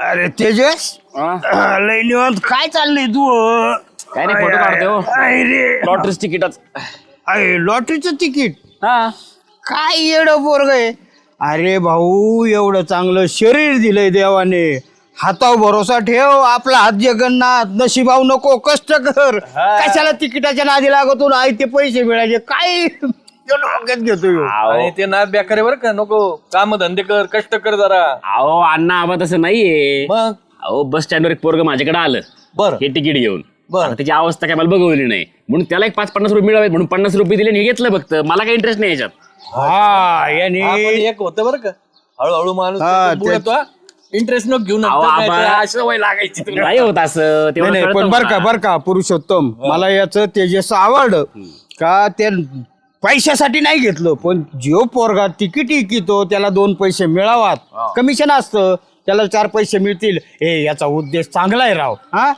अरे तेजस हा? लय निवांत. काय चाललंय तू? काय नाही, फोटो काढतोय हो. अरे लॉटरीच तिकीटच अरे लॉटरीचं तिकीट? हा. काय येड पोरग आहे? अरे भाऊ एवढं चांगलं शरीर दिलंय देवाने. हातावर भरोसा ठेव आपला हात जगन्नाथ नशिबाव नको कष्ट कर. कशाला तिकिटाच्या नादी लागतो ना आई ते पैसे मिळायचे? काय? डोक्यात घेतो ह्यो. आणि ते नाद बेकार बरं का नको काम धंदे कर कष्ट कर जरा. अहो अण्णा आबा तसं नाहीये. मग? अहो बस स्टँडवर एक पोरग माझ्याकडे आलं. बर. हे तिकीट घेऊन. बरं. आता त्याची अवस्था काय मला बघवली नाही. म्हणून त्याला एक पाच पन्नास रुपये मिळावे म्हणून पन्नास रुपये दिले आणि हे घेतलं फक्त. मला काही इंटरेस्ट नाही याच्यात. हा याने एक होतं बरं का. हळूहळू माणूस इंटरेस्ट न घेऊन अहो, आबा. लागायची तुला. नाही होत असं. नाही, पण बर का बर का पुरुषोत्तम. मला याचं तेजस आवडलं का ते पैशासाठी नाही घेतलं पण जो पोरगा तिकीट इकितो त्याला दोन पैसे मिळावात. कमिशन असतं त्याला चार पैसे मिळतील. हे याचा उद्देश चांगला आहे राव. हा?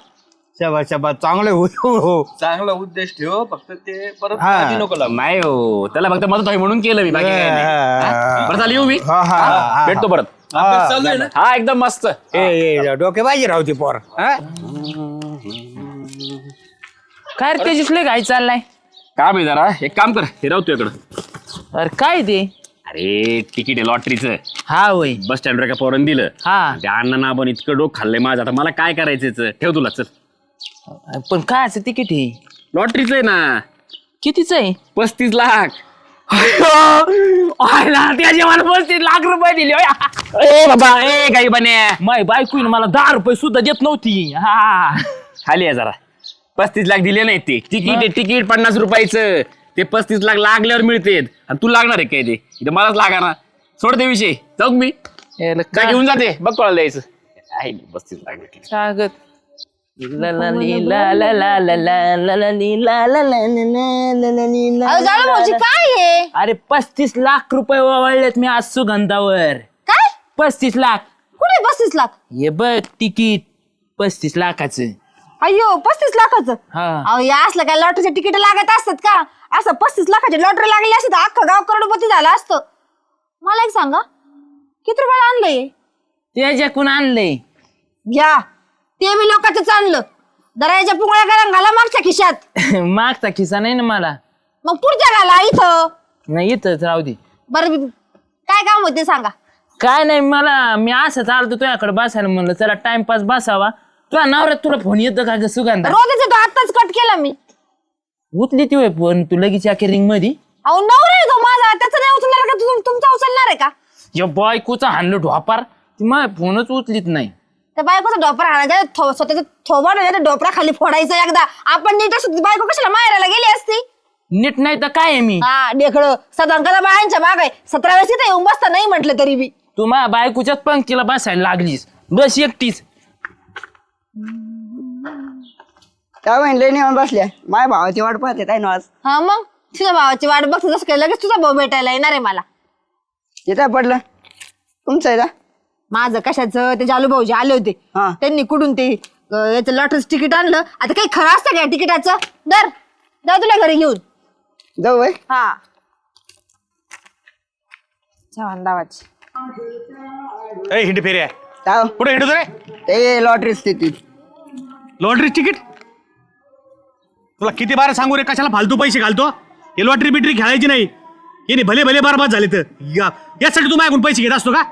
शबा शबा चांगले हो हो. चांगला उद्देश ठेव फक्त ते परत हा. नको लागू. नाही हो त्याला फक्त मदत आहे म्हणून केलं मी बाकी काही नाही. हा? बरं चालेल येऊ मी? हा, हा, हा, हा. भेटतो परत. अभ्यास चालू आहे ना? हा एकदम मस्त. ए, पाहिजे राव ती पोर. हा? काय रे तेजसले काय चाललाय? काम आहे जरा एक काम कर हे राहू तुझ्याकडं. अरे काय ते? अरे तिकीट आहे लॉटरीचं. हा होय. बस स्टँडवर एका पोरानं दिलं. हा. त्या अण्णांना आपण इतकं डोक खाल्लंय माझं. आता मला काय करायचं याचं? ठेव तुला चल. पण काय असं तिकीट आहे? लॉटरीचं आहे ना. कितीच आहे? पस्तीस लाख. त्याचे मला पस्तीस लाख रुपये दिले. ए बाबा ए काही बने माय बायकोईन मला दहा रुपये सुद्धा देत नव्हती. हा. खाली आहे जरा. पस्तीस लाख दिले नाही ते तिकीट आहे तिकीट पन्नास रुपयाचं ते पस्तीस लाख लागल्यावर मिळते आणि तू लागणार आहे काय ते इथं मलाच लागा ना सोड ते विषय जाऊ का मी याला काय काय घेऊन जाते बघ कोणाला द्यायचं आहे पस्तीस लाख भेटले. सांगत ला ला ली ला ला ला ला ला ला ला ली ला ला ला ला ला ला ला ली ला अहो ला झालं ला भाऊजी ला. काय आहे अरे पस्तीस लाख रुपये वळलेत मी आज सुगंधावर काय पस्तीस लाख कुठे पस्तीस लाख हे बघ तिकीट पस्तीस लाखाचं अय्यो पस्तीस लाखाचं? हा. अहो या असलं काय लॉटरीचे तिकीट लागत असतात का? असं पस्तीस लाखाची लॉटरी लागली असते तर अख्खं गाव करोडपती झालं असतं. मला एक सांगा किती रुपयाला आणलंय? त्याच्याकून आणलंय. घ्या ते मी लोकांचंच आणलं. दराच्या पुंगळ्या करा घाला मागच्या खिशात. मागचा खिसा नाही ना मला. मग पुढच्या घाला इथं. नाही इथंच राहू दे. बरं काय काम होते सांगा. काय नाही मला मी असं चालतो तुझ्याकडे बसायला म्हणलं चला टाइमपास बसावा. तुझ्या नवऱ्यात तुला फोन येतो का ग सुगंधा? रोजच येतो आत्ताच कट केला मी. उचली ती फोन तू लगेच या रिंगमध्ये अहो नवरा आहे तो माझा. त्याचं नाही उचलणार का? तुम- तुमचा उचलणार आहे का? या बायकोचा हाणलं ढोपार ती माझ्या फोनच उचलीत नाही. त्या बायकोचा डोपरा आणायचा थो स्वतःचा थोबा नाही डोपरा खाली फोडायचा एकदा. आपण नीट असतो ती बायको कशाला मारायला गेली असती? नीट नाही तर काय आहे मी? हा ढेकळ. सदांकदा बायांच्या माग आहे. सतरा वेळेस इथे येऊन बसता नाही म्हटलं तरी बी. तू माझ्या बायकोच्याच पंक्तीला बसायला लागलीस. बस एकटीच. काय म्हणले नेऊन बसल्या. माझ्या भावाची वाट पाहते काय ना आज. हा मग? तुझ्या भावाची वाट बघतो जसं काय लगेच तुझा भाऊ भेटायला येणार आहे मला. इथं पडलं. तुमचं आहे का? माझं कशाचं? ते जालू भाऊजी आले होते. हा. त्यांनी कुठून ते अं, याचं लॉटरीचं तिकीट आणलं? आता काही खरं असतं का तिकिटाचं? दर जा तुला घरी घेऊन. जाऊ बाई. हा. छान दावाची ए हिंड फेऱ्या जाऊ कुठे हिंडतो रे? ते लॉटरी स्थिती. लॉटरी तिकीट तुला किती बारा सांगू रे कशाला फालतू पैसे घालतो? हे लॉटरी बिटरी खेळायची नाही. येणे भले भले बरबाद झाले तर. या- यासाठी तू माझ्याकडून पैसे घेत असतो का?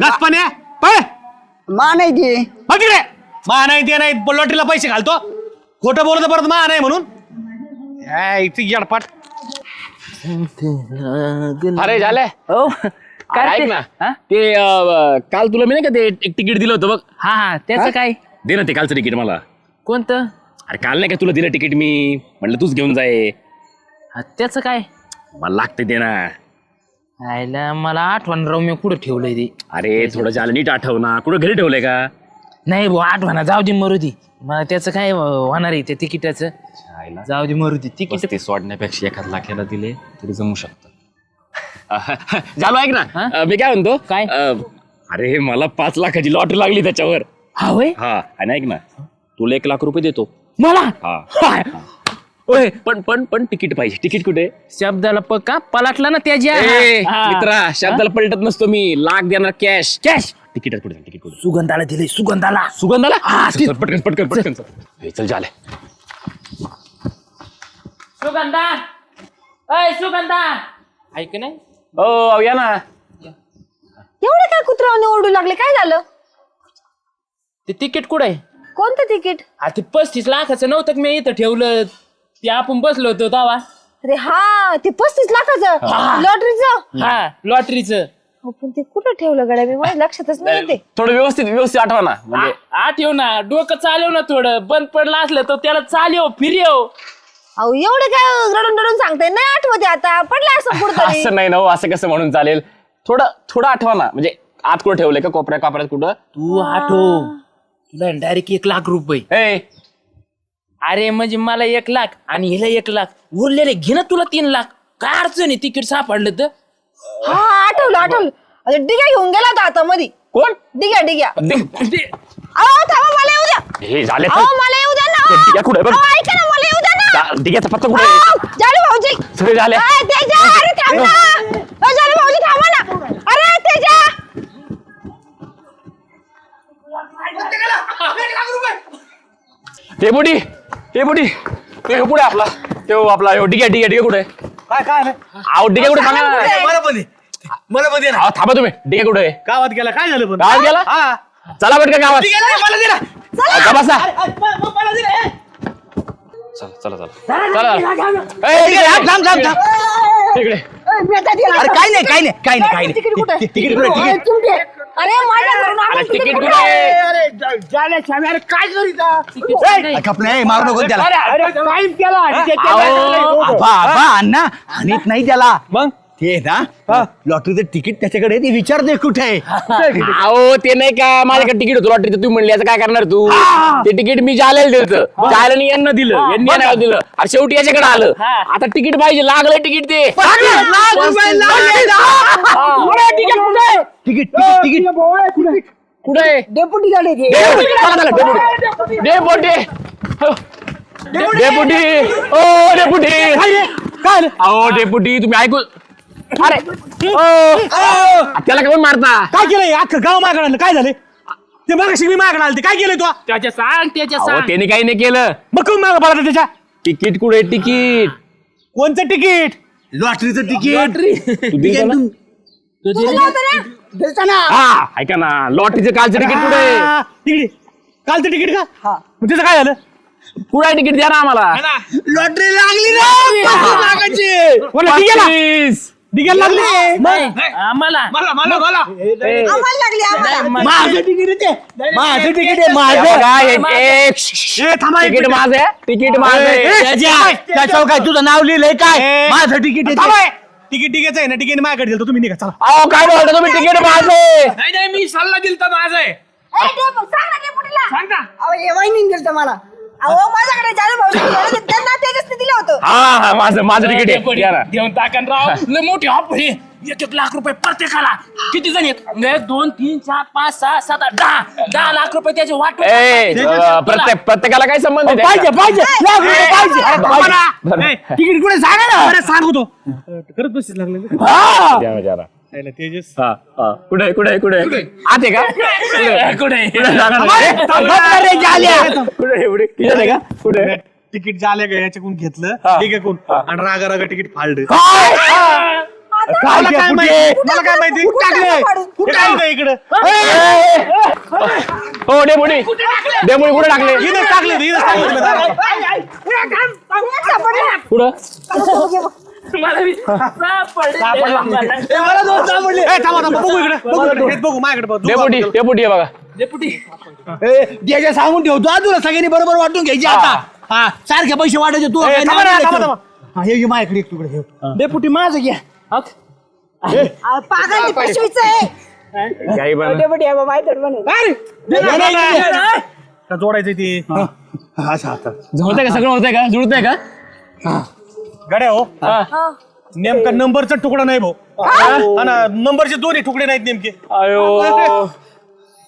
गाच पाण्या पळ! मा नाही ती. बघ रे मा नाही ते नाही लॉटरीला पैसे घालतो. खोटं बोलतो परत मा नाही म्हणून. काय इथे येडपाट. अरे झालंय हो. काय ऐक ते- ना हा? ते अं, काल तुला मी नाही का ते एक तिकीट दिलं होतं बघ. हा हा त्याचं काय? दे ना ते कालचं तिकीट मला. कोणतं? अरे काल नाही का तुला दिलं तिकीट मी? म्हटलं तूच घेऊन जाय. हा, त्याचं काय? मला लागते ते ना. आयला मला आठवण राव मी कुठं ठेवलंय ते? अरे थोडं झालं नीट आठव ना. कुठं घरी ठेवलंय का? नाही भाऊ आठवणा जाऊ दे मरू दे. मला त्याचं काय होणार आहे त्या तिकिटाचं? जाऊ दे मरू दे. तिकीट ते सोडण्यापेक्षा एखाद लाखाला दिले तरी जमू शकतं. झालो ऐक ना. हा? अं, मी काय म्हणतो? काय? अं, अरे मला पाच लाखाची लॉटरी लागली त्याच्यावर. हा होय? हा आणि ऐक ना तुला एक लाख रुपये देतो. मला? हा. ओय, पण पण पण तिकीट पाहिजे. तिकीट कुठे? शब्दाला पक्का पलाटला ना त्याच्या ए. मित्रा शब्दाला पलटत नसतो मी. लाख देणार कॅश कॅश तिकीट जा, तिकीट पुढे सुगंधाला दिले सुगंधाला. सुगंधाला? चल, चल, पटकन पटकन पटकन चल. हे, चल झाले सुगंधा! अय सुगंधा! ऐक नाही हो अहो, या ना. एवढे काय कुत्र्याने ओरडू लागले? काय झालं? ते तिकीट कुठं आहे? कोणतं तिकीट? आ ते पस्तीस लाखाचं नव्हतं का मी इथं ठेवलं? ते आपण बसलो होतो तेव्हा. अरे हा ते पस्तीस लाखाचं? लॉटरीचं? हा लॉटरीचं. हो, पण ते कुठं ठेवलं गड्या मी माझ्या लक्षातच नाही ते थोडं व्यवस्थित व्यवस्थित आठवा ना. म्हणजे आठव ना. डोकं चालव ना थोडं. बंद पडलं असलं तर त्याला चालव फिरव. अहो एवढे काय रडून रडून सांगताय? नाही आठवते आता. पडलं असं कुठतरी. असं नाही ना हो, असं कसं म्हणून चालेल? थोडं थोडं आठवा ना. म्हणजे आत कुठं ठेवलंय का कोपऱ्या कोपऱ्यात कुठं? तू आठव. तुला डायरेक्ट एक लाख रुपये. ए! अरे म्हणजे मला एक लाख आणि हिला एक लाख. उरलेले घे ना तुला तीन लाख. काय अडचण आहे? तिकीट सापडलं तर. हा आठवलं आठवलं. अरे डिग्या घेऊन गेला होता आता मधी. कोण? डिग्या डिग्या. दे- अहो थांबा मला येऊ द्या. हे झाले अहो मला येऊ द्या ते डिग्या कुठे ना आहे बघ. अहो, ऐका ना मला दिग्याचा पत्ता कुठे? अहो, जालू भाऊजी. सगळे झाले. अय, तेजा अरे थांब. ना भाऊजी थांबा ना. अरे तेजा. ते बुडी ते बुडी. ते पुढे आपला? ते आपला ह्यो डिग्या डिग्या डिग्या कुठे? काय काय? आहो डिग्या कुठे सांगा ना. मला पण दे. मला पण दे ना थांबा तुम्ही. डिग्या कुठे? आहे? गावात गेला. काय झालं पण? गावात गेला? हा. चला पटकन गावात. ठीक आहे ना, मला दे ना अहो, का बसा. अरे, म- मला दे ना, ए. चला चला चला. चला. ए, इकडे, थांब थांब थांब थांब. इकडे. अरे काय नाही काय नाही काय नाही काय नाही. तिकीट कुठे? तिकीट कुठे अरे, चिमटे. अरे माझ्या घरून अरे आणून तिकीट तिकीट कुठे? आहे? अरे झाल्या श्यामे अरे काय करीता मारू नको त्याला. आबा आबा अण्णा आणत नाही त्याला. मग? ते ना लॉटरीचं तिकीट त्याच्याकडे आहे, ते विचारते कुठे आहे. अहो ते नाही का माझ्याकडे तिकीट होतं लॉटरीचं तुम्ही म्हणले याचं काय करणार तू? ते तिकीट मी जायला दिलं. जायला यांना दिलं. यांनी यांना दिलं. आणि शेवटी याच्याकडे आलं. आता तिकीट पाहिजे लागलं तिकीट ते. तिकीट तिकीट तिकीट कुठे? डेपुटी झाले ते. Deputy deputy. ओ डेपुटी. काय अहो डेपुटी तुम्ही ऐकू अरे. ओ, त्याला काय मारता. काय केलंय अख्खं गाव मागं आणलं काय झालं? ते मागाशी मी मागं आलं ते काय केलंय तू? त्याच्या सांग त्याच्या अहो सांग. त्याने काही नाही केलं. मग कोण मागं पडला त्याच्या? तिकीट कुठे तिकीट. कोणचं तिकीट? लॉटरीचं तिकीट. तू दिलं ना? हा ऐका ना. लॉटरीचं कालचं तिकीट कुठे हा, तिकीट कालचं तिकीट का? मग त्याचं काय झालं? कुठे तिकीट द्या ना आम्हाला. लॉटरी लागली ना. पस्तीस. डिग्याला लागली. नाही, आम्हाला. मला मला मला आम्हाला लागली आम्हाला. माझं तिकीट आहे ते. माझं तिकीट आहे माझं. हे- ए, तिकीट. माझं आहे तिकीट माझं. ए, आहे. त्याच्या- त्याच्यावर काय तुझं नाव लिहिलंय काय? ए, माझं तिकीट आहे ते. ए. तिकीट तिकीटचं आहे ना तिकीट माझ्याकडे दिलं तुम्ही निघा चला. अहो काय बोलता तुम्ही? तिकीट माझं. आहे. नाही नाही मी सल्ला दिलता माझा. आहे ए, सांग ना डेपुटीला. सांग ना. अहो हे दिलं मला. अहो माझ्याकडे जालू भाऊजी त्यांना तेजसने दिलं होतं. हा हा माझं माझं तिकीट आहे. द्या ना. देऊन टाकन राव. लय मोठी ऑफर आहे. एक एक लाख रुपये प्रत्येकाला. किती जण आहेत? एक, दोन तीन चार पाच सहा सात आठ दहा. दहा लाख रुपये त्याचे वाटून ए अं, प्रत्येक प्रत्येकाला काय संबंध आहे पाहिजे त्याचा? पाहिजे लाख रुपये पाहिजे. अरे, पाहिजे. बरं. ए, तिकीट कुठे सांगा ना. अरे सांगतो. करत बसतीस लागले हा. द्या ना, द्या ना. तेजस हा, हा. कुठे आहे, कुठे आहे, कुठे आहे? आत आहे का कुठे? कुठे? कुठे आहे? का कुठे? तिकीट झालं का याच्याकडून घेतलं ठीक आहे कोण आणि रागा रागा तिकीट फाडलं काय काय मला काय कुठे? माहिती मला काय माहिती कुठं टाकलं इकडं हो डेपुटी कुठे टाकले इथं टाकले इथं टाकले सापडला कुठं मला बी- सापडले. मला- मला दोन सापडले. ए, थांबा थांबा बघू इकडे बघू इकडे हेच बघू माझ्याकडे बघू डेपुटी डेपुटी आहे बघा. डेपुटी. ए, द्यायचे सांगून ठेवतो हा तुला सगळ्यांनी बरोबर वाटून घ्यायचे आता. हा सारखे पैसे वाटायचे तू ए, काय थांबा ना, नाही थांबा, द्यायचं. हा, हे घे माझ्याकडे एक तुकडे ठेव. डेपुटी माझं घ्या. पागल पिशवीचं आहे काही पण. का जोडायचं ते? हा, असं आता. का सगळं होतंय का? जुळतंय का? गड्या हो. हा. नेमका नंबरचा तुकडा नाही भाऊ. हा. ना नंबरचे दोन्ही तुकडे नाहीत नेमके. अयो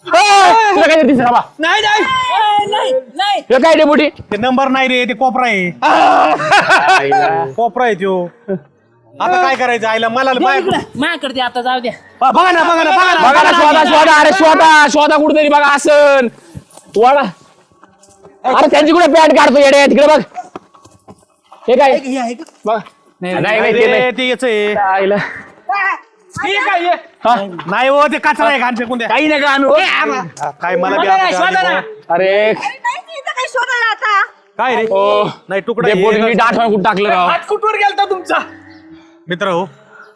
तुला काय दिसत नाही नाही. नाही नाही. हे काय डेपुटी ते नंबर नाही रे ते कोपरा आहे. कोपरा आहे त्यो. आता काय करायचं आईला मला. माझ्याकडे आता जाऊ द्या. बघा ना बघा ना बघा ना. बघा ना शोधा शोधा अरे शोधा शोधा कुठेतरी बघा आसन वाडा अरे त्यांची कुठे पॅन्ट काढतो येडे तिकडे बघ. हे काय? बघ. नाही नाही, नाही, ते अरे, नाही. ते याचं आहे. आईला. हा? नाही हो ते कचरा आहे घाण फेकून द्या. काही नाही आणू हा, काय मला बी आता. अरे. नाही इथं काही शोधायला आता. काय रे? ओ. नाही तुकडा हे- आठवण कुठं टाकलं राव कुठवर गेलता तुमचा? मित्र हो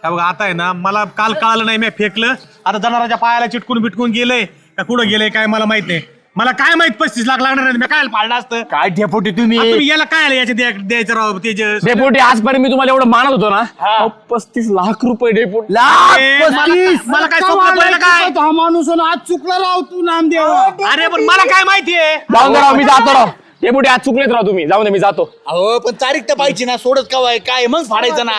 हे बघा आता आहे ना मला काल कळालं नाही मी फेकलं. आता जनावरांच्या पायाला चिटकून बिटकून गेलंय. का कुठं गेलंय काय मला माहीत नाही. मला काय माहीत पस्तीस लाख लागणार नाही मी काय पाळलं असतं? काय डेपोटी तुम्ही? आता तुम्ही याला काय आलं? याच्या द्या- द्यायचं राव तेजस डेपोटी आजपर्यंत मी तुम्हाला एवढं मानत होतो ना अहो, पस्तीस लाख रुपये डेपोटी. ए, मला मला काय स्वप्न पडलं काय? हा माणूस आज चुकला राव तू नामदेव. अरे पण मला काय माहितीये जाऊन दे राव मी जातो राव. डेपोटी आज चुकलेत राव तुम्ही. जाऊन दे मी जातो. अहो पण तारीख तर पाहिजे ना. सोडत का वय काय? मग फाडायचं ना.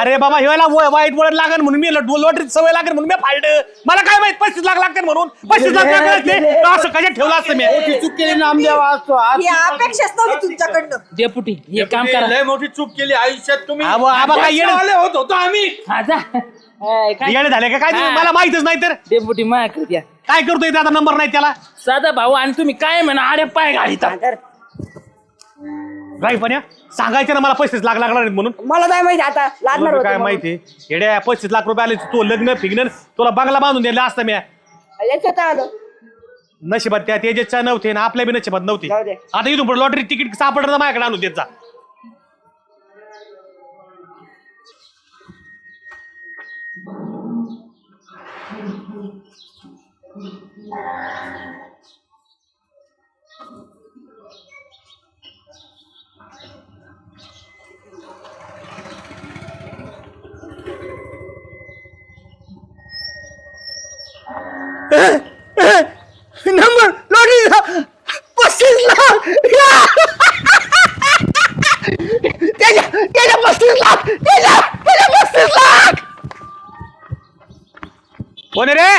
अरे बाबा ह्याला व- वाईट वळण लागेल म्हणून मी लॉटरीत सवय लागेल म्हणून मी फाडलं. मला काय माहीत पस्तीस लाख लागतात म्हणून. पस्तीस लाख लागले असते, तर असं कशात ठेवलं असतं मी? चूक केली नामदेव आज तो आज ही अपेक्षाच नव्हती तुमच्याकडनं. डेपुटी हे काम करा. लय मोठी चूक केली आयुष्यात तुम्ही. आबा आबा काय येडे? आले होत होतो आम्ही. हा जा. काय? झाले का काय तुम्ही? मला माहितच नाही तर. डेपुटी द्या. काय करतोय ते आता? नंबर नाही त्याला? साधा भाऊ आणि तुम्ही काय म्हणा आडे पाय घालिता. राई पण या सांगायचं ना मला पस्तीस लाख लागणार नाहीत म्हणून मला काय माहिती आता लागणार तुला काय म्हणून. माहिती येड्या पस्तीस लाख रुपये आले तू लग्न फिग्न तुला बंगला बांधून दिला असता मी याच्यात आलं. नशिबात त्या तेजसच्या नव्हते ना आपल्या बी नशिबात नव्हती जाऊ दे. आता इथून पुढे लॉटरी तिकीट सापडलं तर माझ्याकडे आणून देत जा नंबर लॉटरी पस्तीस लाख. त्याच्या त्याच्या पस्तीस लाख. त्याच्या त्याच्या पस्तीस लाख. कोण रे?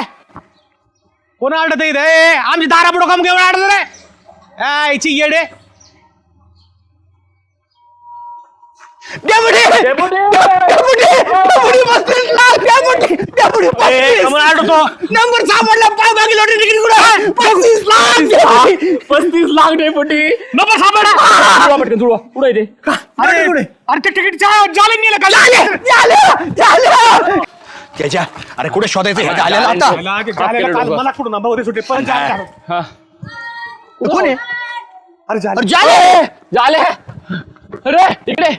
कोण आडत इथे? आमची दारा पुढं काम केवळ आडत रे? आयची येडे. डेपुटी! डेपुटी! डेपुटी! पस्तीस! लाख डेपुटी नंबर सापडला पाय बाकी लॉटरी तिकीट कुठं पस्तीस लाख पस्तीस लाख डेपुटी! नंबर सापडा जुळवा पटकन ते? अरे अरे ते तिकीट जाले नेलं का? त्याच्या अरे कुठे शोधायचं? हे झालेलं आता. मला कुठून नंबर होते सुटे पण जाले. हा. कोण आहे? अरे जाले. अरे इकडे.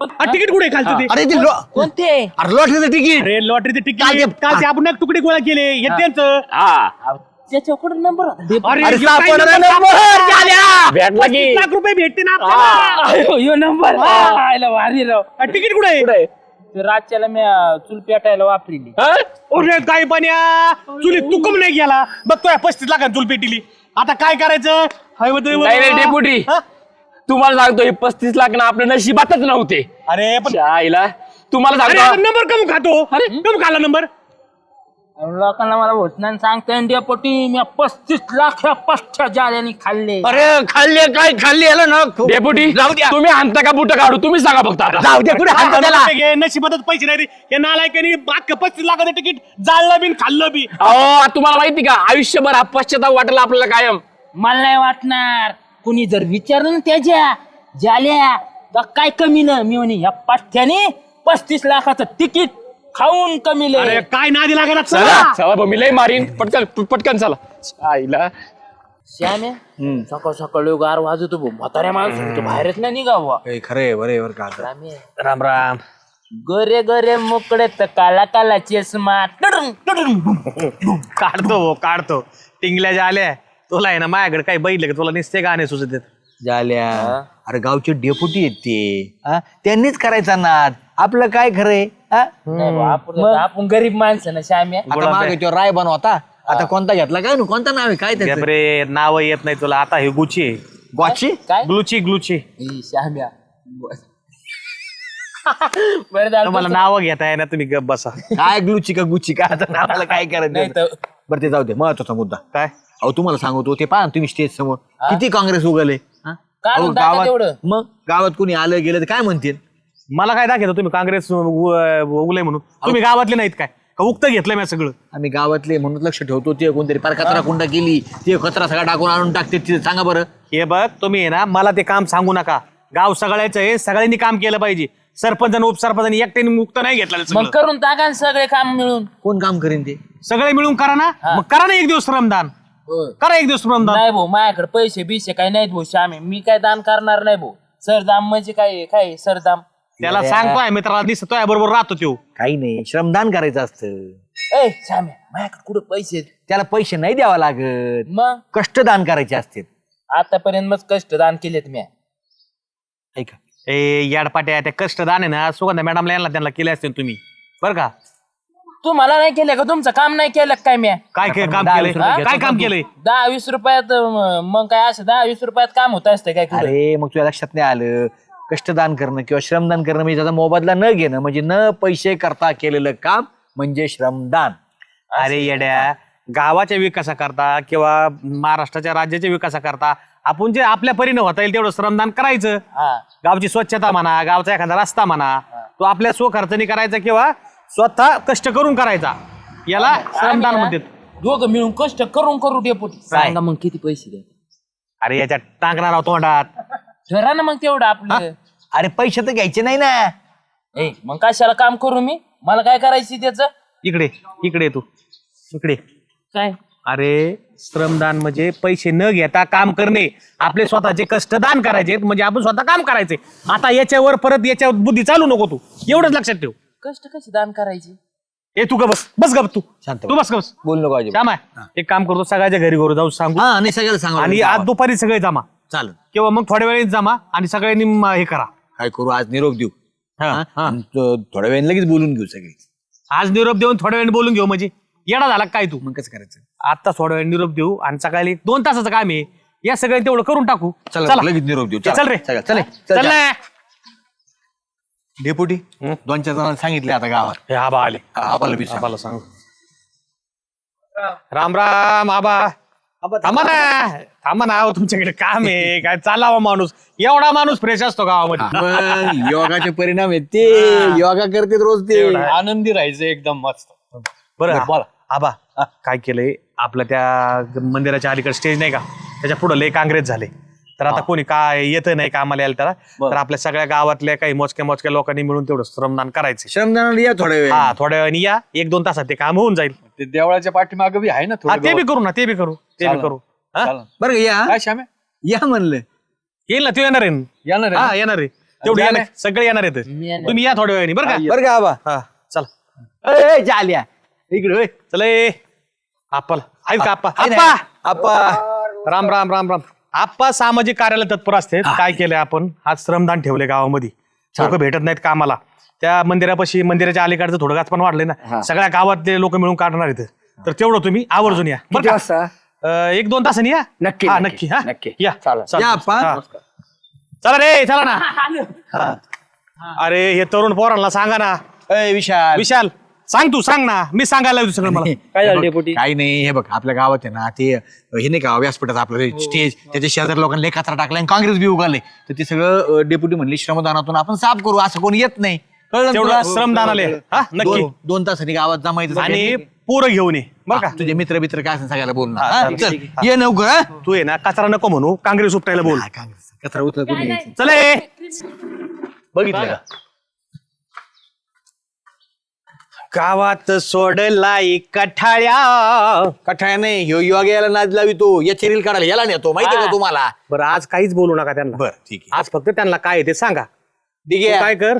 अरे तिकीट कुठे खालचं ते? अरे ते लो- कोणते? अरे लॉटरीचं तिकीट. अरे लॉटरीचे काल तिकीट काल ते आपण एक तुकडे गोळा केले. हे त्यांचं. हा. नंबर होता. डेपुटी. अरे अरे काय सापडला नंबर नंबर सापडला? झाल्या. भेटला की पस्तीस लाख रुपये भेटते ना आपल्याला. अयो, यो नंबर आयला भारी राव. अरे तिकीट कुठे ते रातच्याला मी अं, चूल पेटायला वापरिली. हा? अरे काय पाण्या चुली तुकम नाही गेला बघतोय पस्तीस लाखांनी चूल पेटिली. आता काय करायचं? हाय. नाही नाही डेपुटी? तुम्हाला सांगतो हे पस्तीस लाख ना आपल्या नशिबातच नव्हते. अरे पण आईला तुम्हाला अरे सांगतो नंबर कम खातो. कम खाला नंबर. लोकांना मला भोजनान सांगता डेपोटी मी पस्तीस लाख या पश्च्या जाल्याने खाल्ले. अरे खाल्ले काय? खाल्ले याला ना? डेपुटी जाऊ द्या. तुम्ही हाणता का बुट काढू? तुम्ही सांगा फक्त आता. जाऊ द्या कुठे हाणता त्याला? नशिबातच पैसे नाही रे. या नालायकानी बाक पस्तीस लाखाचं तिकीट जाळलं बी खाल्लं बी अहो तुम्हाला माहिती का? आयुष्यभर हा पश्चाताप वाटेल आपल्याला कायम. मला नाही वाटणार. कुणी जर विचारलं ना त्याच्या जाल्या तर काय कमी ना मी म्हणे या पाठ्याने पस्तीस लाखाचं तिकीट खाऊन कमी अरे काय नादी लागला चला चला मी लय मारीन. पटकन पटकन चला. आईला. श्याम्या सकाळ सकाळ गार वाजवतो भाऊ म्हाताऱ्या माणूस बाहेरच नाही निघावा. खरे बरे बर का राम राम. गरे गरे मोकळे तर काला काला चष्मा. टडुम, टडुम. काढतो काढतो. टिंगल्या आल्या तुला आहे ना माझ्याकडे काही बैल का? तुला निस्ते गाणे सुचत झाल्या. अरे गावचे डेपुटी आहेत ते. हा? त्यांनीच करायचा नाद. आपलं काय खरंय? हा? नाही आपण आपण गरीब माणसं ना श्याम्या. आता मागे तो राय बनवता आता. कोणता घेतला काय ना कोणता नाव आहे? काय त्याचं? रे नाव येत नाही तुला. आता हे गुची आहे. गॉची? काय? ग्लुची ग्लुची. ई, श्याम्या. बरं. झालं तुम्हाला नाव घेताय ना तुम्ही गप बसा. काय ग्लुची का गुची? का आता नावाला काय नाही करायचं तर बरं ते जाऊ दे. महत्त्वाचा मुद्दा. काय? अहो तुम्हाला सांगतो ते पहा ना तुम्ही स्टेज समोर. किती काँग्रेस उगले? हा? अहो, गावात तेवढं. मग? गावात कोणी आलं गेलं तर काय म्हणतील? मला काय दाखवतो तुम्ही? काँग्रेस उगले म्हणून. तुम्ही गावातले नाहीत काय? का उक्त घेतलंय मी सगळं? आम्ही गावातले म्हणून लक्ष ठेवतो ते कोणतरी पार कचरा कुंडा केली ते कचरा सगळा टाकून आणून टाकते तिथे सांगा बरं. हे बघ तुम्ही आहे ना मला ते काम सांगू नका. गाव सगळ्याचं आहे सगळ्यांनी काम केलं पाहिजे. सरपंच आणि उपसरपंचांनी एकट्याने मुक्त नाही घेतलेलं मग सगळं. करून टाका ना सगळे काम मिळून. कोण काम करीन ते? सगळे मिळून करा ना. मग करा ना एक दिवस श्रमदान. करा एक दिवस श्रमदान नाही भाऊ माझ्याकडे पैसे बिसे काही नाहीत भाऊ श्यामे. मी काय दान करणार नाही भाऊ. सरदाम म्हणजे काय आहे? काय आहे सरदाम? त्याला सांगतोय मित्राला दिसतोय बरोबर राहतो तो काही नाही श्रमदान करायचं असतं. ए श्यामे माझ्याकडे कुठं पैसे आहेत? त्याला पैसे नाही द्यावा लागत. मग? कष्टदान करायचे असते आतापर्यंत मग कष्ट दान केलेत मी ऐका. ए याडपाट्या त्या कष्टदान आहे ना सुगंधा मॅडमला यांना त्यांना केले असते तुम्ही. बरं का? तुम्हाला नाही केलं का? तुमचं काम नाही केलं का काय मी काय काय काम दहा केलंय? वीस रुपये काय काम केलंय? दहा वीस रुपयात अं, मग काय असं दहा वीस रुपयात काम होत असतं काय कुठं? अरे मग तुझ्या लक्षात नाही आलं. कष्टदान करणं किंवा श्रमदान करणं म्हणजे त्याचा मोबदला न घेणं म्हणजे न पैसे करता केलेलं काम म्हणजे श्रमदान. अरे येड्या गावाच्या विकासाकरता किंवा महाराष्ट्राच्या राज्याच्या विकासाकरता आपण जे आपल्या परीनं होता येईल तेवढं श्रमदान करायचं. हा. गावची स्वच्छता म्हणा गावचा एखादा रस्ता म्हणा तो आपल्या स्वखर्चाने करायचा किंवा स्वतः कष्ट करून करायचा. याला श्रमदान म्हणतात दोघं मिळून कष्ट करून करू डेपुटी. सांगा मग किती पैसे द्या अरे याच्यात टाकणार आहोत तोंडात. ठरा ना मग तेवढं आपलं. अरे पैसे तर घ्यायचे नाही ना. ए मग कशाला काम करू मी? मला काय करायची त्याच? इकडे इकडे तू. इकडे. काय? अरे श्रमदान म्हणजे पैसे न घेता काम करणे. आपले स्वतःचे कष्ट दान करायचे म्हणजे आपण स्वतः काम करायचे. आता याच्यावर परत याच्यावर बुद्धी चालू नको तू. एवढंच लक्षात ठेव. कष्ट कसे दान करायचे? ए तू का बस. बस गप तू. शांत तू बस गप बोल नको अजिबात. श्याम आहे एक काम करतो सगळ्याच्या घरी घरी जाऊ सांगू. हा नाही सगळ्याला सांगा आणि आज दुपारी सगळे जमा. चालेल. किंवा मग थोड्या वेळेत जमा आणि सगळ्यांनी म- हे करा. काय करू आज निरोप देऊ. हा, हा? हा. आणि तो- थोड्या वेळाने लगेच बोलून घेऊ सगळे. आज निरोप देऊन थोड्या वेळाने बोलून घेऊ म्हणजे. येडा झाला काय तू? मग कसं करायचं? आता थोड्या वेळ निरोप देऊ आणि सकाळी दोन तासाचं काम आहे. या सगळ्यांनी तेवढं करून टाकू. चला लगेच निरोप देऊ. चल रे. चल चल. डेपुटी दोन चार जणांना सांगितले आता गावात. हे आबा आले. आबाला बी सांग. आबाला सांग. राम. राम आबा. थांबा ना. थांबा ना अहो, तुमच्याकडे काम आहे. काय चालावा माणूस. एवढा माणूस फ्रेश असतो गावामध्ये. योगाचे परिणाम आहेत ते. योगा करते रोज ते. आनंदी राहायचं एकदम मस्त. बरं बोला. आबा काय केलंय? आपल्या त्या मंदिराच्या अलीकडे स्टेज नाही का? त्याच्या पुढे लय काँग्रेस झाले. तर आता कोणी काय येत नाही कामाला यायला त्याला तर आपल्या सगळ्या गावातल्या काही मोजक्या मोजक्या लोकांनी मिळून तेवढं श्रमदान करायचं. श्रमदानाला या थोड्या वेळ हा थोड्या वेळाने या. एक दोन तासात ते काम होऊन जाईल. ते देवळाच्या पाठीमागे बी आहे ना हा, थोडं ते बी गवत. करू ना ते बी करू ते बी चालेल. करू. हा? चालेल. बरं का, या. काय श्यामे? या म्हणलं. येईल ना तू येणार आहे ना? येणार आहे हा ना? येणार आहे. तेवढे? येणार सगळे येणार आहेत. तुम्ही या थोड्या वेळाने बरं का? बरं का आबा? हा चला. ए, ए, चाल्या इकडे होय. चला ए. आप्पाला. आहेत का आप्पा? आप्पा! राम राम राम राम. आप्पा सामाजिक कार्यालय तत्पर असते. काय केलंय आपण? आज श्रमदान ठेवले गावामध्ये. लोक भेटत नाहीत कामाला. त्या मंदिरापाशी मंदिराच्या अलीकडचं थोडं गाच पण वाढलंय ना. सगळ्या गावातले लोक मिळून काढणार इथं तर तेवढं तुम्ही आवर्जून या. बरं का? अं, एक दोन तासांनी या? नक्की, हा नक्की, नक्की हा. नक्की. या. चालेल. या आप्पा. हा. चला रे चला ना. अरे हे तरुण पोरांना सांगा ना. ए, विशाल. विशाल. सांग तू सांग ना मी सांगायला लावतो सगळं मला काय हे झालं डेपुटी? काही नाही हे बघ आपल्या गावात आहे ना ते हे नाही का व्यासपीठात आपलं स्टेज त्याच्या शेजारी लोकांना कचरा टाकला आणि काँग्रेस बी उगाले तर ते सगळं डेप्युटी म्हणले श्रमदानातून आपण साफ करू असं कोणी येत नाही कळलं ना तेवढं तुला? श्रमदान आले हा नक्की दोन दोन तासांनी गावात जमायचं आणि पोरं घेऊन ये बरं का हा, तुझे मित्र मित्र काय असेल सगळ्याला बोल ना हा, हा, चालेल. चल. ये नवकर हा? तू आहे ना कचरा नको म्हणू काँग्रेस उपटायला बोल हा, काँग्रेस कचरा उचला यायचं. चला. बघितलं का गावात सोडलाई कठाळ्या. कठाया नाही ह्यो युवा यायला नाद लावी तो. याचे रील काढायला याला नेतो माहिती का तुम्हाला? बरं आज काहीच बोलू नका त्यांना. बर ठीक आहे. आज फक्त त्यांना काय आहे ते सांगा. ठीक तू आहे काय कर?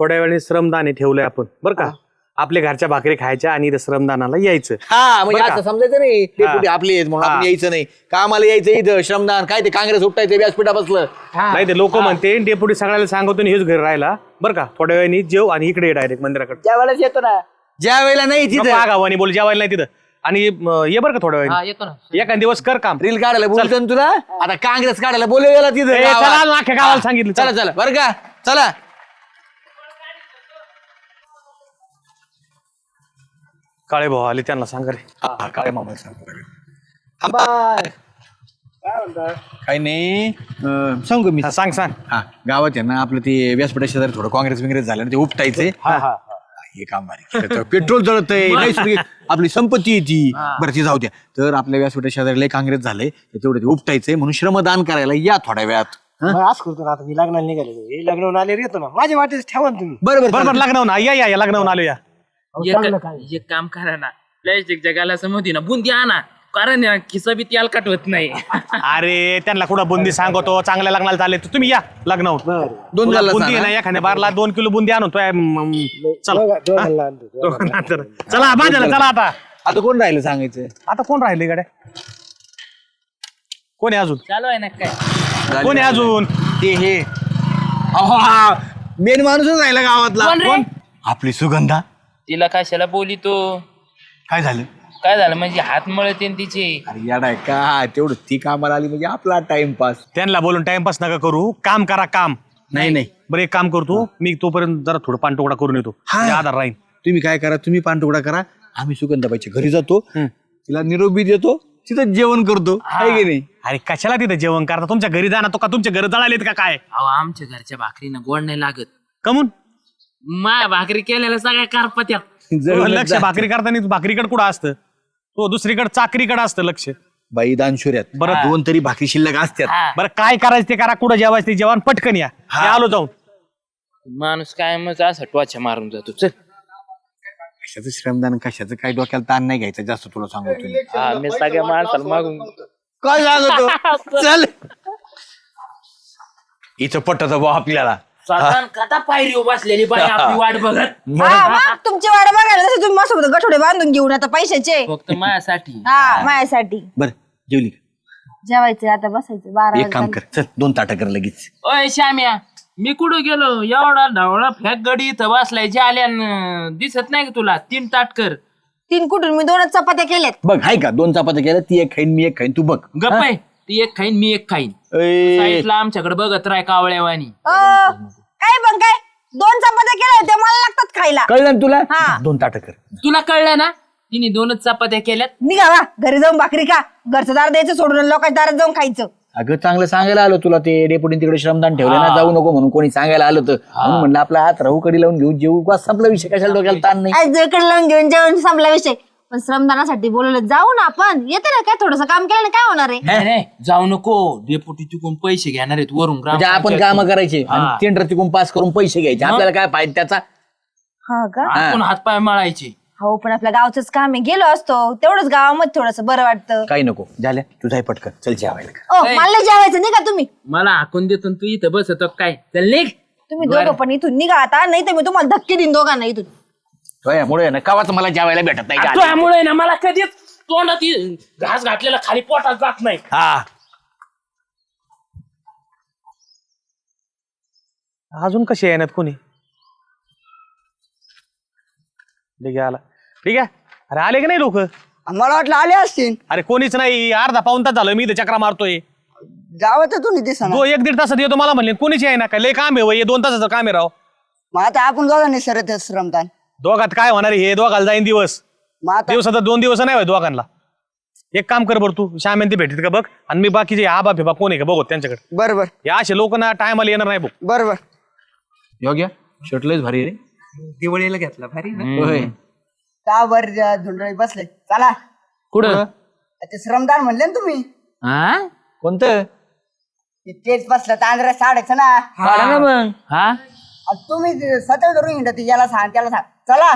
थोड्या वेळाने श्रमदाने ठेवलंय आपण. बरं का? आपल्या घरच्या भाकरी खायच्या आणि श्रमदानाला यायचं. हा म्हणजे बरं का? असं समजायचं नाही. ते हा. कुठे आपले आहेत म्हणून आपण हा. यायचं नाही. कामाला यायचं इथं श्रमदान. काय ते काँग्रेस उपटायचं व्यासपीठा बसलं नाही ते लोक म्हणते डेप्युटी सगळ्याला सांगतो आणि हेच घरी राहिला. बरं का थोड्या वेळाने जेव आणि इकडे डायरेक्ट मंदिराकडे. ज्या वेळेस येतो ना. ज्या वेळेला नाही तिथं. गावानी बोल जेवायला नाही तिथं. आणि म, ये बरं का थोड्या हा वेळाने येतो ना. एखाद दिवस कर काम. रील काढायला बोलतो ना तुला? आता काँग्रेस काढायला बोलव याला तिथं ए, गावात. चला, अख्ख्या गावाला. सांगितलं, चला. चला. चला बरं का? चला. काळे भाऊ आले त्यांना सांगा रे. हा, काय मामा सांगतो. आबा. काही नाही. अं, सांगू मी? हा, सांग सांग. हा गावात आहे ना आपलं ते व्यासपीठा शेजारी थोडं काँग्रेस बिंग्रेस झालं ना ते उपटायचे. हे काम भारी. पेट्रोल जळत नैसर्गिक आपली संपत्ती आहे ती. बरं ती जाऊ द्या. तर आपल्या व्यासपीठा शेजारी लय काँग्रेस झाले तर तेवढं ते उपटायचंय म्हणून श्रमदान करायला या थोड्या वेळात. आज करतो ना आता मी लग्नाला निघाले. हे लग्न आले येतो ना माझ्या वाटेच ठेवा ना तुम्ही. बरोबर बरोबर लग्न या या या लग्न आलो या. एक एक काम करा ना. प्लॅस्टिकच्या होती ना बुंदी आणा. कारण खिसा बी त्याला काटवत नाही. अरे त्यांना कुठं बुंदी सांगतो चांगल्या लग्नाला चालले तर तुम्ही या लग्न दोन झालं बुंदी आहे ना एखाद्या बारला दोन किलो बुंदी आणून तो चला. हा? दोघांना तर. चला बाजाला चला आता. आता कोण राहिलं सांगायचं? आता कोण राहिले गाड्या कोण आहे अजून? चालू आहे ना काय? कोण आहे अजून? ते हे. मेन माणूसच राहिला गावातला. कोण रे? आपली सुगंधा. तिला कशाला बोली तो? काय झालं? काय झालं? म्हणजे हात मळते तिचे. अरे याडा का? तेवढं ती कामाला आली म्हणजे आपला टाइमपास. त्यांना बोलून टाइमपास नका करू. काम करा काम. नाही नाही. बरं एक काम करतो. मी तोपर्यंत जरा थोडं पानटोकडा करून येतो. म्हणजे आधार राहीन. तुम्ही काय करा? तुम्ही पानटुकडा करा. आम्ही सुगंधाबाईच्या घरी जातो. तिला निरोपी देतो. तिथं जेवण करतो. आहे की नाही? अरे कशाला तिथे जेवण करता? तुमच्या घरी जा ना तो का? तुमच्या घरी जळालेत का काय? अहो आमच्या घरच्या भाकरीनं गोड नाही लागत. कमून? माया भाकरी केलेल्या सगळ्या कारपत्या जळूनच लक्ष. भाकरी करताना भाकरीकडे कुठं असतं? तो दुसरीकडे चाकरीकडे असतं लक्ष. बाई दानशुऱ्यात बरं. दोन तरी भाकरी शिल्लक असतात बरं काय करायचं ते करा कुठं जेवायचं ते जेवण पटकन या. मी आलो जाऊन. माणूस काय मग असं टोचा मारून जातो चल. कशाचं श्रमदान कशाचं काय डोक्याला ताण नाही घ्यायचं जास्त तुला सांगतो मी. हा, मी सगळ्या माणसाला मागून काय सांगतो? चल. इथं पटत बा आपल्याला. स्वतः कथा पायरी बसलेली बाई आपली वाट बघत. हा मग? तुमची वाट बघायला जसं तुम्ही माझ्यासोबत गठोडे बांधून घेऊन आता पैशाचे. फक्त माझ्यासाठी हा माझ्यासाठी बर जेवली का? जेवायचं आता बसायचं बारा एक काम वाजता. कर चल दोन ताटं कर लगेच. ओय श्याम्या मी कुठं गेलो? एवढा ढवळा फॅक गडी इथं बसलाय जे आल्या दिसत नाही का तुला? तीन ताट कर. तीन कुठून? मी दोनच चपात्या केल्यात. बघ हाय का? दोन चपात्या केल्या ती एक खाईन मी एक खाईन. तू बघ. गप्प आहे. ती एक खाईन मी एक खाईन. ए, साईडला आमच्याकडे बघत राय कावळ्यावानी. अ, काय पण काय? दोन चपात्या केल्या होत्या मला लागतात खायला. कळलं ना तुला? हा. दोन ताटं कर. तुला कळलं ना? तिने दोनच चपात्या केल्यात. निघा वा घरी जाऊन भाकरी खा. घरचं दार द्यायचं सोडून लोकांच्या दारात जाऊन खायचं. अगं चांगलं सांगायला आलो तुला ते डेपुटीन तिकडे श्रमदान ठेवलं ना जाऊ नको म्हणून कोणी सांगायला आलं तर म्हणून म्हणलं आपला हात राहू कडी लावून घेऊ जेऊ बस संपला विषय कशाला डोक्याला ताण नाही. आज जळकडे लावून घेऊन जेवण संपला विषय. पण श्रमदानासाठी बोलवलं. जाऊ ना आपण. येते ना काय थोडस काम केलं ना काय होणार आहे? नाही, नाही. जाऊ नको. डेपुटी तिकून पैसे घेणार आहेत वरून म्हणजे आपण काम करायचे आणि हा. टेंडर तिकून पास करून पैसे घ्यायचे. आपल्याला काय पाहिजे त्याचा? हा का? आपण हातपाय मळायचे. हो पण आपल्या गावचंच काम आहे. गेलो असतो. तेवढंच गावामध्ये थोडस बरं वाटतं. काही नको. झाल्या तुझाही पटकन. चल जेवायला. ओ मला नाही जेवायचं. निघा तुम्ही. मला हाकून देतो तू इथं बसतो काय? चल निघ. तुम्ही दोघं पण इथून निघा आता. नाही तर मी तुम्हाला धक्के देईन दोघांना इथून. मुळे ना कवाच मला जेवायला भेटत नाही झाल्या. त्यामुळे ना मला कधीच तोंडात इ- घास घातलेला खाली पोटात जात नाही. हा. अजून कसे येणार कोणी? ठीक आहे आला. ठीक आहे अरे आले की नाही लोक? मला वाटलं आले असतील. अरे कोणीच नाही. अर्धा पाऊन तास झालं मी इथं चक्रा मारतोय. जावं तर तुम्ही दिसा तो एक दीड तासात येतो मला म्हणले कोणीच आहे ना काय लय काम आहे वय दोन तासाचं काम आहे राव. मग आता आपण दोघांनी सरत श्रमदान. दोघात काय होणार आहे? हे दोघाला जाईन दिवस. मग आता दिवसात दोन दिवस नाही होय दोघांना. एक काम कर बरं तू श्याम ते भेटीत का बघ आणि मी बाकीचे आबा फिबा कोण आहे का बघू त्यांच्याकडे. बरोबर. या असे लोक ना टायमाला येणार नाही बघ. बरोबर. योग्य? शर्टलेच भारी रे. दिवाळीला घेतला भारी ना? होय. का वर धुंडळी बसले चला. कुठं? ते श्रमदान म्हणले ना तुम्ही. हा कोणतं? ते तेच बसलं तांदळा साडायचं ना. मग हा. आणि तुम्ही सतत करून हिंडत याला सांग त्याला सांग. चला.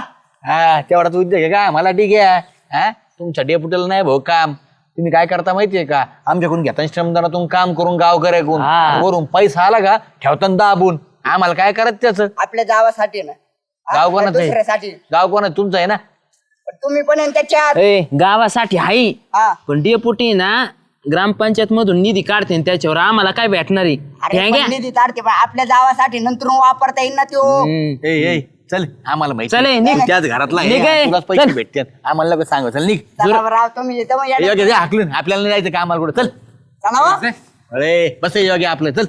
हा तेवढाच उद्योग आहे का? मला ठीक आहे. हा? तुमच्या डेपुटीला नाही भाऊ काम. तुम्ही काय करता माहितीये का? आमच्याकडून घेता श्रमदानातून काम करून गाव करायकून हा. वरून पैसा आला का ठेवताना दाबून. आम्हाला काय करत त्याचं? आपल्या गावासाठी ना. गाव आपल्या कोणाचं आहे? दुसऱ्यासाठी. गाव कोण आहे? तुमचं आहे ना? पण तुम्ही पण आहे ना त्याच्यात. ए गावासाठी हाई हा. पण डेपुटी ना ग्रामपंचायत मधून निधी काढते आणि त्याच्यावर आम्हाला काय भेटणार आहे? अरे ठेंग्या? पण निधी तारते पण आपल्या गावासाठी नंतर वापरता येईल ना. ए ए. चल. आम्हाला माहिती चल. निघ. त्याच घरातला आहे. निघ, ए. तुलाच पैसे चल. भेटतात आम्हाला नको सांग. चल निघ. चला बरं, राव तुम्ही येतो मग ए, येडे. योग्य, जा हाकलून. आपल्याला नाही जायचं का आम्हाला कुठं. चल. चला हो. अरे बस हे योग्य आपलं. चल.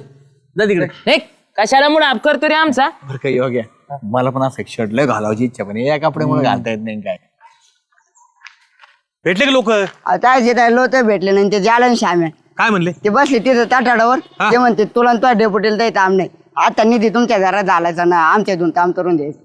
जा तिकडे. हे, कशाला मुळे आप करतो रे आमचा? बरं काही योग्य. मला पण असं शर्ट लय घालावची इच्छा पण या कपड्यामुळे घालता येत नाही काय. भेटले की लोक? आता येत लोक भेटले नाही. ते जालन श्याम्या. काय म्हणले? ते बसले तिथं ताटाडावर. ते म्हणते तुला आणि तुझ्या डेपुटीला द्यायचं आम नाही. आता निधी तुमच्या घरात घालायचा ना. आमच्या दोन काम करून द्यायचं.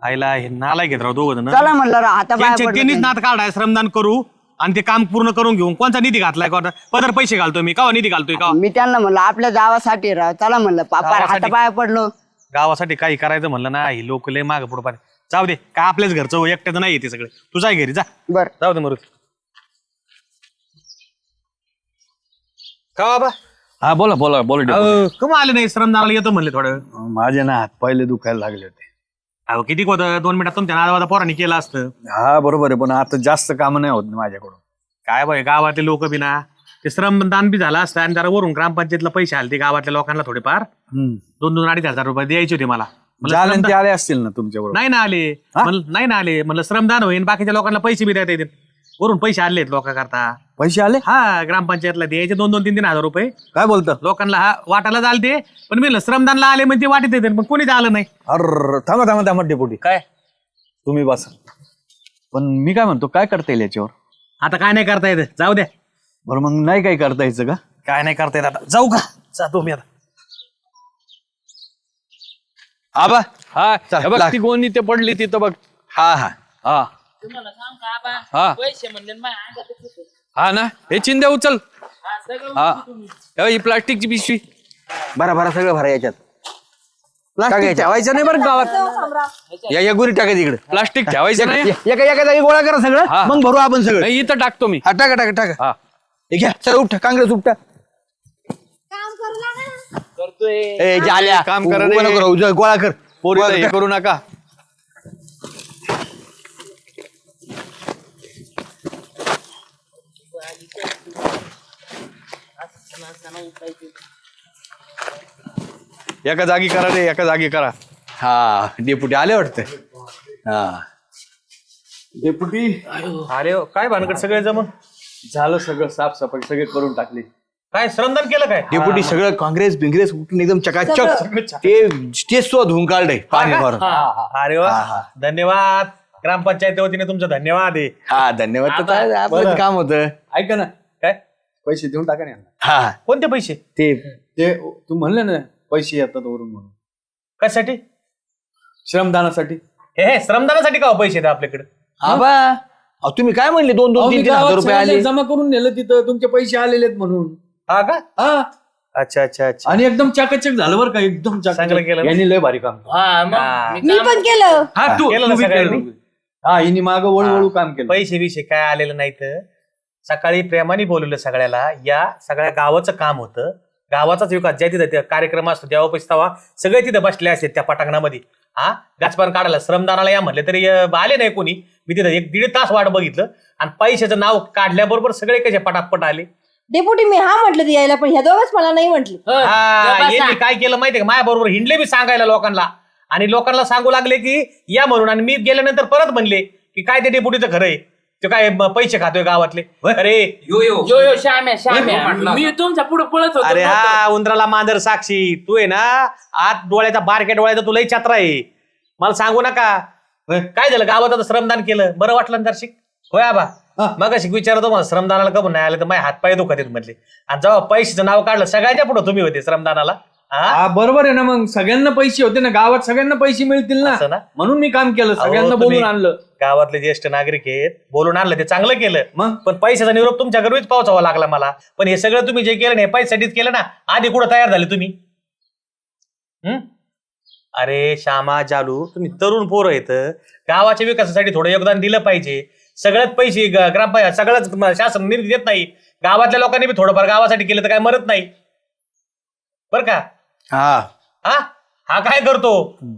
आईला हे नालाय घेत राव दोघ जण. चला म्हणलं राव, आता बाहेर त्यांनीच काढाय श्रमदान करू आणि ते काम पूर्ण करून घेऊन. कोणता निधी घातलाय कोणता पदर पैसे घालतोय मी. का निधी घालतोय का मी त्यांना म्हणलं आपल्या गावासाठी राव. चला म्हणलं पापा गावासाठी? पडलो. गावासाठी काही करायचं म्हणलं ना ही लोक लय माग पुढे पाहिजे जाऊ दे काय आपल्याच घरचं एकट्याचं नाही ते सगळं. तू जाय घरी जा. बर. जाऊ दे मरुत. का बाबा? हा बोला बोला बोला अहो, कम आले नाही? श्रमदानाला येतो म्हणले थोडं माझे ना हात पहिले दुखायला लागले होते. अहो किती होतं दोन मिनिटात तुमच्या नावादा पोरांनी केलं असतं. हा बरोबर आहे पण आता जास्त काम नाही होत ना माझ्याकडून. काय बाय गावातले लोक बी ना ते श्रमदान बी झालं असतं आणि जरा वरून ग्रामपंचायतला पैसे आले ते गावातल्या लोकांना थोडेफार. दोन दोन अडीच हजार रुपये द्यायचे होते मला. म्हणलं झाले श्रमदान- ते आले असतील ना तुमच्या बरोबर नाही ना आले. म्हणलं- नाही ना आले. म्हणलं श्रमदान होईन बाकीच्या लोकांना पैसे बी देता येतील. वरून पैसे आले लोका करता पैसे आले? हा ग्रामपंचायतला द्यायचे दोन दोन तीन तीन हजार रुपये. काय बोलता? लोकांना हा वाटायला चालते पण मी श्रमदानला आले म्हणजे वाटत येते पण कोणीच आलं नाही. अर थांबा थांबा थांबा डेपुटी काय? तुम्ही बसा. पण मी काय म्हणतो काय करता येईल याच्यावर? आता काय नाही करता येत जाऊ द्या. बरं मग नाही काही करता यायचं का? काय नाही करता येत आता जाऊ का? जातो मी आता. आबा. हा हे बघ. ती गोणी ते पडली तिथं बघ. हा हा. हा. तुम्हाला सांग का आबा हा. पैसे म्हणले ना माझ्या अंगातच होते. हा ना हे चिंध्या उचल. हा, सगळं हा. हे ही प्लास्टिकची पिशवी. बरा बरा सगळं भरा याच्यात. प्लास्टिक ठेवायचं नाही बरं गावात. या या गुरी टाकायची इकडे प्लास्टिक ठेवायचं नाही. एका एका जागी गोळा करा सगळं. मग भरू आपण सगळं. नाही, इथं टाकतो मी. हा टाका टाका टाका. हा. हे घ्या चला उपटा काँग्रेस उपटा. काम करू लागा ना. करतोय. ए जाल्या. काम करा उभं रे. नको राहू, जा, गोळा कर. पोरीला गोळा हे कर. करू नका. एका जागी करा रे एका जागी करा. हा डेपुटी आले वाटतं? हा. डेपुटी? अरे हो, काय भानगड सगळे जमून? झालं सगळं साफसफाई सगळे करून टाकली. काय श्रमदान केलं काय? डेपुटी सगळं काँग्रेस बिंग्रेस उठून एकदम चकाचक. ते स्टेज सुद्धा धुवून काढलंय पाणी मारून अरे वा. धन्यवाद. ग्रामपंचायत वतीने तुमचं धन्यवाद आहे. हा धन्यवाद. काम होतं. ऐका ना पैसे देऊन टाका ना यांना. हा. कोणते पैसे? ते ते तू म्हणले ना पैसे येतात वरून म्हणून. कशासाठी? श्रमदानासाठी. हे श्रमदानासाठी का हो पैसे द्या आपल्याकडे? आबा अहो, तुम्ही काय म्हणले दोन दोन तीन तीन हजार रुपये आले? जमा करून नेलं तिथं तुमचे पैसे आलेले आहेत म्हणून. हा का? हा. अच्छा अच्छा अच्छा. आणि एकदम चाकचक झालं बरं का एकदम चांगलं केलं. यांनी लय भारी काम केलं. हा मग मी मी काम- पण केलं. हा तू केलं तू ना बी सगळ्यांनी? केलं. हा हिने माग वळू काम केलं. पैसे बिशे काय आलेलं नाही तर सकाळी प्रेमाने बोलवलं सगळ्याला. या सगळ्या गावाचं काम होतं. गावाचाच विकास ज्या तिथं ते कार्यक्रम असतो तेव्हा पैसे तेव्हा सगळे तिथे बसले असते त्या पटांगणामध्ये. हा? गाचपान काढायला श्रमदानाला या म्हणले तरी अं, आले नाही कोणी. मी तिथं एक दीड तास वाट बघितलं आणि पैशाचं नाव काढल्याबरोबर सगळे कसे पटापट आले. डेपुटी मी हा म्हटलं ते यायला पण ह्या दोघच मला नाही म्हटली. हो, हा काय केलं माहितीये का? माझ्या बरोबर हिंडले मी सांगायला लोकांना. आणि लोकांना सांगू लागले की या म्हणून. आणि मी गेल्यानंतर परत म्हणले की काय ते डेपुटीचं खरं आहे? ते काय पैसे खातोय गावातले? अरे यो यो. श्याम्या श्याम्या. मी तुमच्यापुढे पळत होतो अरे. हा उंदराला मांजर साक्षी. तू आहे ना आत डोळ्याचा बारक्या डोळ्याचा तुलाही छत्रा आहे. मला सांगू नका. काय झालं? गावात आता श्रमदान केलं. बरं वाटलं ना दर्शिक होय आबा? मग अशी विचारतो मला श्रमदानाला कबून नाही आलं? तर माझे हातपाय दुखत आहेत म्हटले. आणि जेव्हा पैशाचं नाव काढलं सगळ्याच्या पुढे तुम्ही होते श्रमदानाला. हा? बरोबर आहे ना मग. सगळ्यांना पैसे होते ना. गावात सगळ्यांना पैसे मिळतील असं ना? ना? म्हणून मी काम केलं. सगळ्यांना तुम्ही बोलून आणलं. गावातले ज्येष्ठ नागरिक आहेत बोलून आणलं ते चांगलं केलं. मग? पण पैशाचा निरोप तुमच्या घरीच पोहोचावा लागला मला. पण हे सगळं तुम्ही जे केलं ना हे पैशासाठीच केलं ना आधी कुठं तयार झाले तुम्ही? हं? अरे श्यामा जालू तुम्ही तरुण पोरं येत गावाच्या विकासासाठी थोडं योगदान दिलं पाहिजे. सगळ्यात पैसे ग- ग्रामपंचायत सगळंच म- शासन निधी देत नाही. गावातल्या लोकांनी बी थोडंफार गावासाठी केलं तर काय मरत नाही. बर का? हा. हा? हा काय करतो?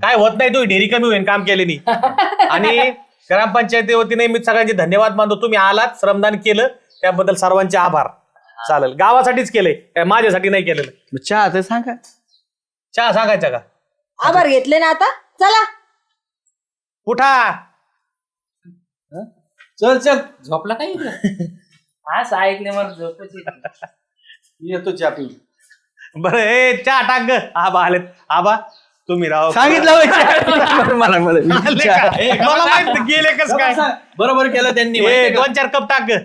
काय होत नाही तू? डेरी कमी होईल काम केल्याने आणि ग्रामपंचायती वतीने मी सगळ्यांचे धन्यवाद मानतो. तुम्ही आलात श्रमदान केलं त्याबद्दल सर्वांचे आभार. चालेल. गावासाठीच केलंय. काय माझ्यासाठी नाही केलेलं. मग चहा तर सांगा. चहा सांगायचा का? आभार घेतले ना आता? चला. उठा. चल चल. झोपला काय असं ऐकले मला झोपच येते. येतो चहा पिऊन. बरं ए चहा टाक ग. आबा आलेत. आबा तुम्ही राव सांगितलं होय चहा. मला मला आले का? मला माहीत गेले कस काय? बरोबर केलं त्यांनी ए, माहितीये का? दोन चार कप टाक ग.